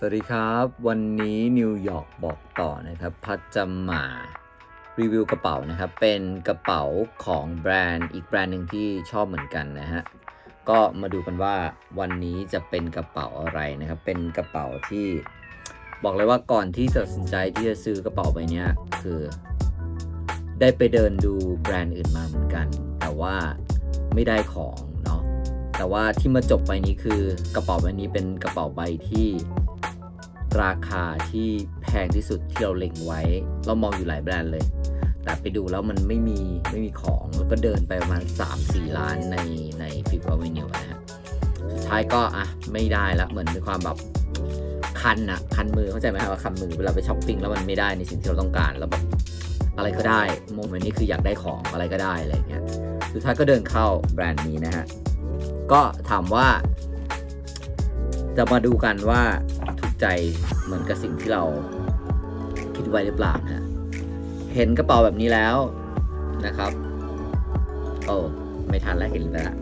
สวัสดีครับ วันนี้นิวยอร์กบอกต่อนะครับ พัดจะมา รีวิวกระเป๋านะครับ เป็นกระเป๋าของแบรนด์อีกแบรนด์หนึ่งที่ชอบเหมือนกันนะฮะ ก็มาดูกันว่าวันนี้จะเป็นกระเป๋าอะไรนะครับ เป็นกระเป๋าที่บอกเลยว่าก่อนที่จะตัดสินใจที่จะซื้อกระเป๋าใบนี้คือ ได้ไปเดินดูแบรนด์อื่นมาเหมือนกัน แต่ว่าไม่ได้ของเนาะแต่ว่าที่มาจบใบนี้คือกระเป๋าใบนี้เป็นกระเป๋าใบที่ ราคาที่แพงที่สุดที่เราเล็งไว้ เรามองอยู่หลายแบรนด์เลย แต่ไปดูแล้วมันไม่มีไม่มีของ แล้วก็เดินไปประมาณ 3-4 ล้านในในฟิฟต์เวนิวนะฮะสุดท้ายก็อะไม่ได้ละเหมือนมีความแบบคันอะคันมือเข้าใจไหมครับว่าคันมือเวลาไปช้อปปิ้งแล้วมันไม่ได้ในสิ่งที่เราต้องการแล้วแบบอะไรก็ได้โมเมนต์นี้คืออยากได้ของอะไรก็ได้อะไรอย่างเงี้ยสุดท้ายก็เดินเข้าแบรนด์นี้นะฮะก็ถามว่า จะมาดูกันว่าถูกใจ เหมือนกับสิ่งที่เราคิดไว้หรือเปล่านะเห็นกระเป๋าแบบนี้แล้วนะครับ โอ้ไม่ทันแล้วเห็นไปละ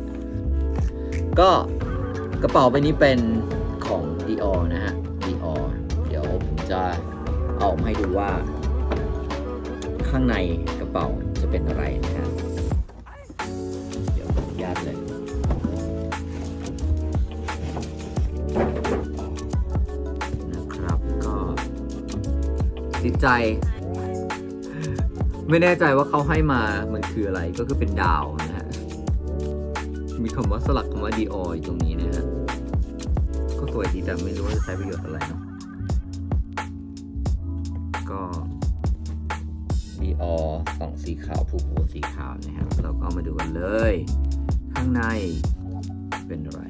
ก็กระเป๋าใบนี้เป็นของ Dior นะฮะ Dior เดี๋ยวผมจะเอามาให้ดูว่า ข้างในกระเป๋าจะเป็นอะไรนะฮะเดี๋ยวขออนุญาตเลย ใจ ไม่แน่ใจว่าเขาให้มามันคืออะไรก็คือเป็นดาวนะฮะ มีคำว่าสลักคำว่าดีออยู่ตรงนี้นะฮะ ก็สวยดีแต่ไม่รู้ว่าจะใช้ประโยชน์อะไรเนาะก็ดีออสองสีขาวผูกโบสีขาวนะครับเราก็มาดูกันเลย ข้างในเป็นอะไร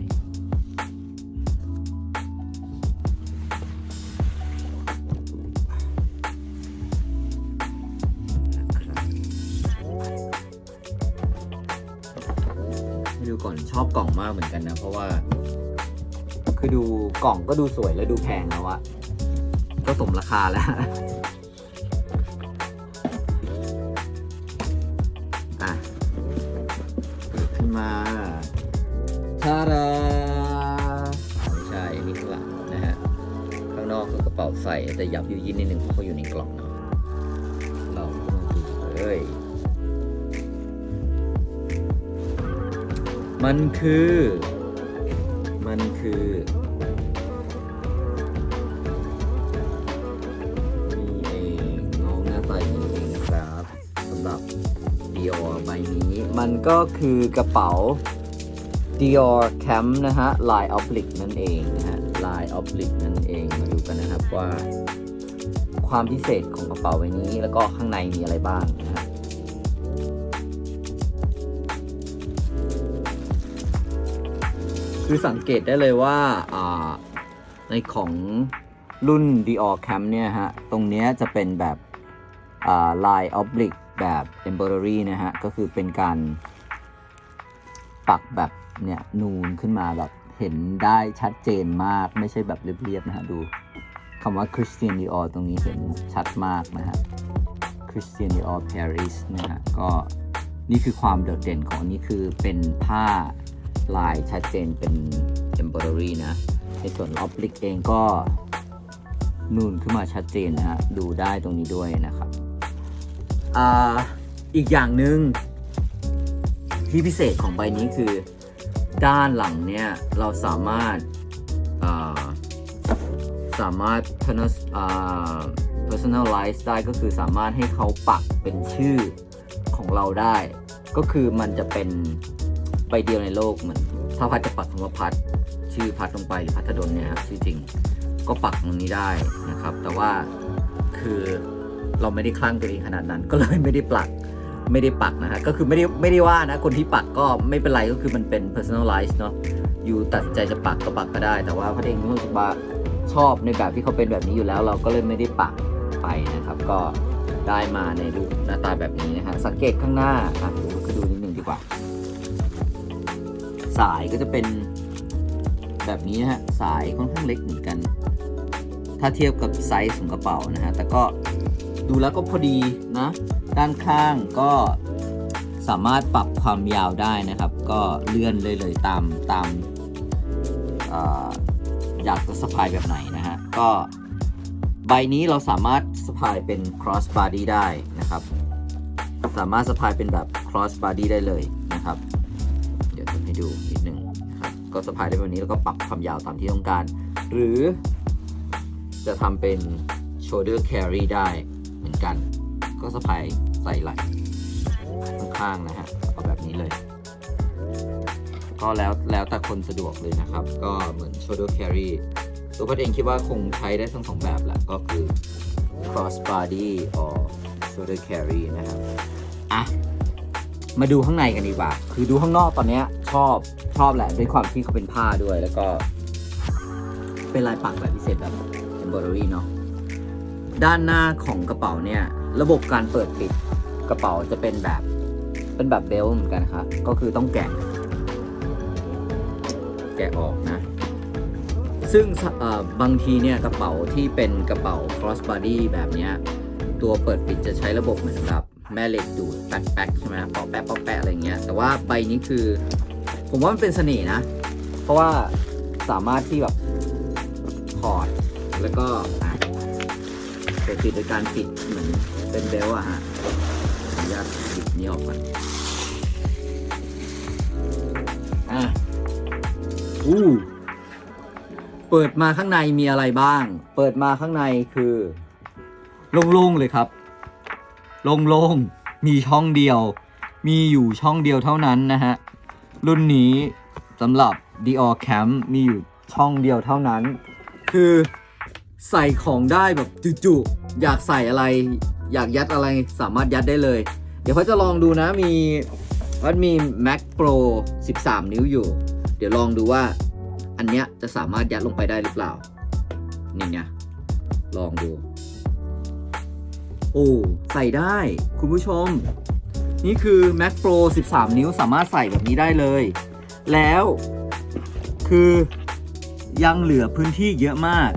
ก่อนชอบกล่องมากเหมือนกันนะ เพราะว่า คือดูกล่องก็ดูสวยและดูแพงแล้วอะก็สมราคาแล้วอะขึ้นมาทาดาไม่ใช่อันนี้ข้างหลังนะฮะ ข้างนอกคือกระเป๋าใส่แต่ยับยุยินนิดนึงเพราะเขาอยู่ในกล่องเนาะ มันคือ มันคือ นี่เองน้องหน้าตาอย่างนี้เองนะครับสำหรับ Dior ใบนี้ มันก็คือกระเป๋า Dior Camp นะฮะ Line Oblique นั่นเองนะฮะ Line Oblique นั่นเอง มาดูกันนะครับว่า ความพิเศษของกระเป๋าใบนี้ แล้วก็ข้างในมีอะไรบ้างนะฮะ คือสังเกตได้เลยว่าในของรุ่น Dior Camp เนี่ยฮะ ตรงเนี้ยจะเป็นแบบลาย oblique แบบ embroidery นะฮะ ก็คือเป็นการปักแบบเนี่ยนูนขึ้นมาแบบเห็นได้ชัดเจนมากไม่ใช่แบบเรียบๆนะฮะ ดูคำว่า Christian Dior ตรงนี้เห็นชัดมากนะฮะ Christian Dior Paris นะฮะ ก็นี่คือความโดดเด่นของนนี้คือเป็นผ้า ลายชัดเจนเป็น embroidery นะ ในส่วน oblique เองก็นูนขึ้นมาชัดเจนนะฮะ ดูได้ตรงนี้ด้วยนะครับอ่าอีกอย่างหนึ่งที่พิเศษของใบนี้คือด้านหลังเนี่ย เราสามารถาสามารถ personalize ได้ก็คือสามารถให้เขาปักเป็นชื่อของเราได้ ก็คือมันจะเป็น ใบเดียวในโลกเหมือนถ้าพัดจะปักคำว่าพัดชื่อพัดลงไปหรือพัทดลเนี่ยครับชื่อจริงก็ปักตรงนี้ได้นะครับ แต่ว่าคือเราไม่ได้คลั่งตัวเองขนาดนั้น ก็เลยไม่ได้ปักไม่ได้ปักนะฮะก็คือไม่ได้ไม่ได้ว่านะคนที่ปักก็ไม่เป็นไรก็คือมันเป็น personalize เนาะอยู่ตัดใจจะปักก็ปักก็ได้ แต่ว่าพัดเองรู้สึกว่าชอบในแบบที่เขาเป็นแบบนี้อยู่แล้ว เราก็เลยไม่ได้ปักไปนะครับ ก็ได้มาในรูปหน้าตาแบบนี้นะฮะสังเกตข้างหน้าอะดี๋ยวลุกให้ดูนิดนึงดีกว่า สายก็จะเป็นแบบนี้นะฮะ สายค่อนข้างเล็กเหมือนกัน ถ้าเทียบกับไซส์ของกระเป๋านะฮะ แต่ก็ดูแล้วก็พอดีนะ ด้านข้างก็สามารถปรับความยาวได้นะครับ ก็เลื่อนเลยเลยตามตามอยากจะสะพายแบบไหนนะฮะ ก็ใบนี้เราสามารถสะพายเป็น cross body ได้นะครับ สามารถสะพายเป็นแบบ cross body ได้เลยนะครับ เดี๋ยวทำให้ดูนิดนึงนะครับก็สะพายได้แบบนี้แล้วก็ปรับความยาวตามที่ต้องการ หรือ จะทำเป็น shoulder carry ได้เหมือนกัน ก็สะพายใส่ไหล่ข้างๆนะฮะเอาแบบนี้เลย ก็แล้วแล้วแต่คนสะดวกเลยนะครับ ก็เหมือน shoulder carry ตัวพัดเองคิดว่าคงใช้ได้ทั้งสองแบบแหละก็คือ cross body or shoulder carry นะครับอะ มาดูข้างในกันดีกว่า คือดูข้างนอกตอนเนี้ยชอบชอบแหละด้วยความที่เขาเป็นผ้าด้วย แล้วก็ เป็นลายปักแบบพิเศษแบบ embroidery เนาะด้านหน้าของกระเป๋าเนี่ย ระบบการเปิดปิดกระเป๋าจะเป็นแบบ เป็นแบบเบลต์เหมือนกันครับก็คือต้องแกะ แกะออกนะ ซึ่งบางทีเนี่ยกระเป๋าที่เป็นกระเป๋า cross body แบบเนี้ย ตัวเปิดปิดจะใช้ระบบเหมือนแบบ แม่เหล็กดูดแป๊กๆใช่ไหมปอกแป๊กปอกแป๊กอะไรเงี้ย แต่ว่าใบนี้คือ ผมว่ามันเป็นเสน่ห์นะ เพราะว่าสามารถที่แบบถอดแล้วก็อะเปิดปิดโดยการปิดเหมือนเป็นเบลอะฮะขออนุญาตปิดนี้ออกก่อนอะอู้เปิดมาข้างในมีอะไรบ้าง เปิดมาข้างในคือโล่งๆเลยครับ โล่งๆ มีช่องเดียว มีอยู่ช่องเดียวเท่านั้นนะฮะ รุ่นนี้สำหรับ Dior Camp มีอยู่ช่องเดียวเท่านั้น คือใส่ของได้แบบจุๆอยากใส่อะไร อยากยัดอะไรสามารถยัดได้เลย เดี๋ยวเขาจะลองดูนะมีมันมี Mac Pro 13 นิ้วอยู่ เดี๋ยวลองดูว่าอันเนี้ยจะสามารถยัดลงไปได้หรือเปล่า นี่ไงลองดู โอ้ใส่ได้คุณผู้ชม นี่คือ Mac Pro 13 นิ้วสามารถใส่แบบนี้ได้เลย แล้วคือยังเหลือพื้นที่เยอะมาก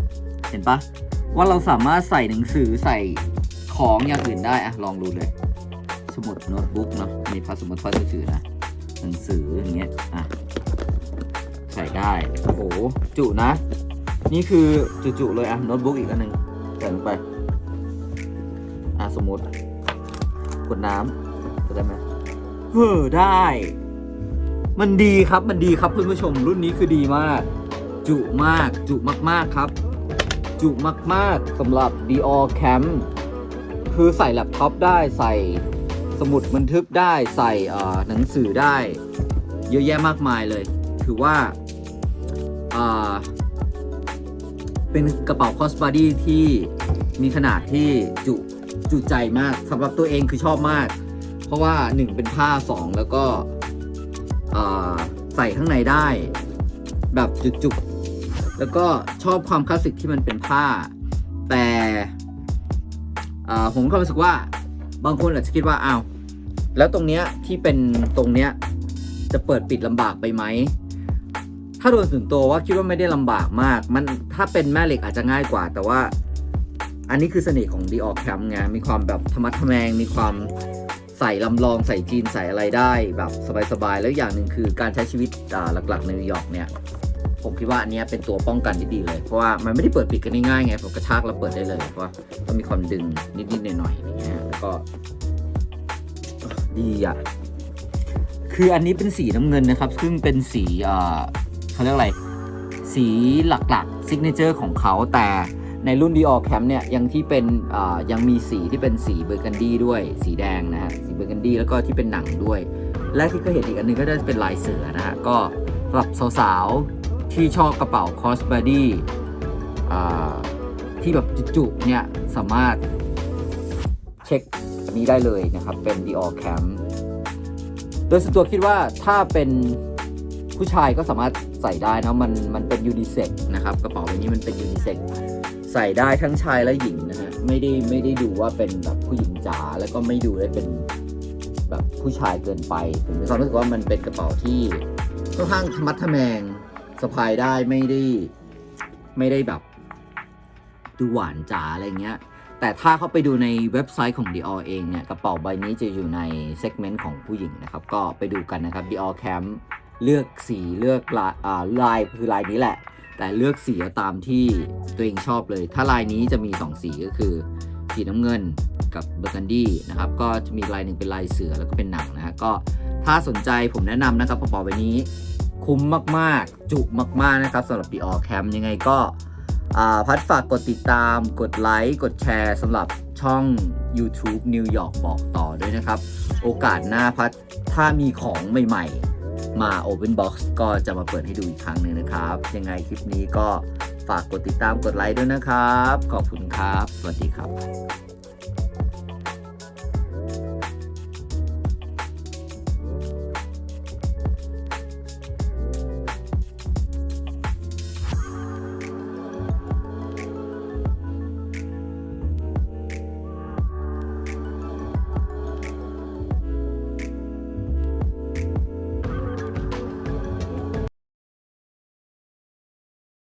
เห็นปะว่าเราสามารถใส่หนังสือใส่ของอย่างอื่นได้อะลองดูเลย สมุดโน้ตบุ๊กเนาะมีพัสมุดพัสถือนะหนังสืออย่างเงี้ยอะใส่ได้โอ้โหจุนะ นี่คือจุๆเลยอะโน้ตบุ๊กอีกอันหนึ่งใส่ลงไป อะสมมติกดน้ำจะได้ไหมเฮ้อได้ มันดีครับมันดีครับเพื่อนผู้ชม รุ่นนี้คือดีมาก จุมากจุมากๆครับ จุมากๆสำหรับ Dior Camp คือใส่แล็ปท็อปได้ใส่สมุดบันทึกได้ใส่หนังสือได้ เยอะแยะมากมายเลย ถือว่าเป็นกระเป๋า crossbody ที่มีขนาดที่จุ จุใจมากสำหรับตัวเองคือชอบมาก เพราะว่า1เป็นผ้า2แล้วก็ใส่ข้างในได้ แบบจุกๆ แล้วก็ชอบความคลาสสิกที่มันเป็นผ้า แต่ผมก็รู้สึกว่าบางคนอาจจะคิดว่าอ้าวแล้วตรงเนี้ยที่เป็นตรงเนี้ยจะเปิดปิดลำบากไปไหม ถ้าโดยส่วนตัวว่าคิดว่าไม่ได้ลำบากมาก มันถ้าเป็นแม่เหล็กอาจจะง่ายกว่า แต่ว่า อันนี้คือเสน่ห์ของ Dior Camp ไงมีความแบบธรรมะทแมง มีความใส่ลำลองใส่จีนใส่อะไรได้แบบสบายๆ แล้วอย่างหนึ่งคือการใช้ชีวิตหลักๆในนิวยอร์กเนี่ย ผมคิดว่าอันนี้เป็นตัวป้องกันที่ดีเลย เพราะว่ามันไม่ได้เปิดปิดกันง่ายๆไงผมกระชากแล้วเปิดได้เลยเพราะว่าต้องมีความดึงนิดๆหน่อยๆอย่างเงี้ยแล้วก็ดีอะคืออันนี้เป็นสีน้ำเงินนะครับ ซึ่งเป็นสีอ่าเขาเรียกอะไร สีหลักๆซิกเนเจอร์ของเขาแต่ ในรุ่น Dior Camp เนี่ยยังที่เป็นยังมีสีที่เป็นสีเบอร์กันดี้ด้วย สีแดงนะฮะสีเบอร์กันดี้แล้วก็ที่เป็นหนังด้วย และที่ก็เห็นอีกอันหนึงก็จะเป็นลายเสือนะฮะก็สำหรับสาวๆที่ชอบกระเป๋า crossbody อ่าที่แบบจุๆเนี่ยสามารถเช็คอันนี้ได้เลยนะครับ เป็น Dior Cam โดยส่วนตัวคิดว่าถ้าเป็นผู้ชายก็สามารถใส่ได้นะมันมันเป็นยูนิเซ็กนะครับ กระเป๋าใบนี้มันเป็นยูนิเซ็ก ใส่ได้ทั้งชายและหญิงนะฮะไม่ได้ไม่ได้ดูว่าเป็นแบบผู้หญิงจ๋าแล้วก็ไม่ดูได้เป็นแบบผู้ชายเกินไปผมมีความรู้สึกว่ามันเป็นกระเป๋าที่ค่อนข้างธรรมัดทะแมงสะพายได้ไม่ได้ไม่ได้แบบ ดูหวานจ๋าอะไรเงี้ย แต่ถ้าเข้าไปดูในเว็บไซต์ของ Dior เองเนี่ยกระเป๋าใบนี้จะอยู่ในเซกเมนต์ของผู้หญิงนะครับ ก็ไปดูกันนะครับ Dior Camp เลือกสีเลือกลายอ่าลายคือลายนี้แหละ แต่เลือกสีตามที่ตัวเองชอบเลย ถ้าลายนี้จะมี 2 สีก็คือสีน้ำเงินกับเบอร์กันดี้นะครับก็จะมีลายหนึ่งเป็นลายเสือแล้วก็เป็นหนังนะฮะก็ถ้าสนใจผมแนะนำนะครับกระเป๋าใบนี้คุ้มมาก ๆ จุมาก ๆ นะครับสำหรับ Dior Camp ยังไงก็พัดฝากกดติดตาม กดไลค์ กดแชร์สำหรับช่อง YouTube New York บอกต่อด้วยนะครับ โอกาสหน้าพัดถ้ามีของใหม่ ๆ มา Open Box ก็จะมาเปิดให้ดูอีกครั้งหนึ่งนะครับ ยังไงคลิปนี้ก็ฝากกดติดตามกดไลค์ด้วยนะครับ ขอบคุณครับ สวัสดีครับ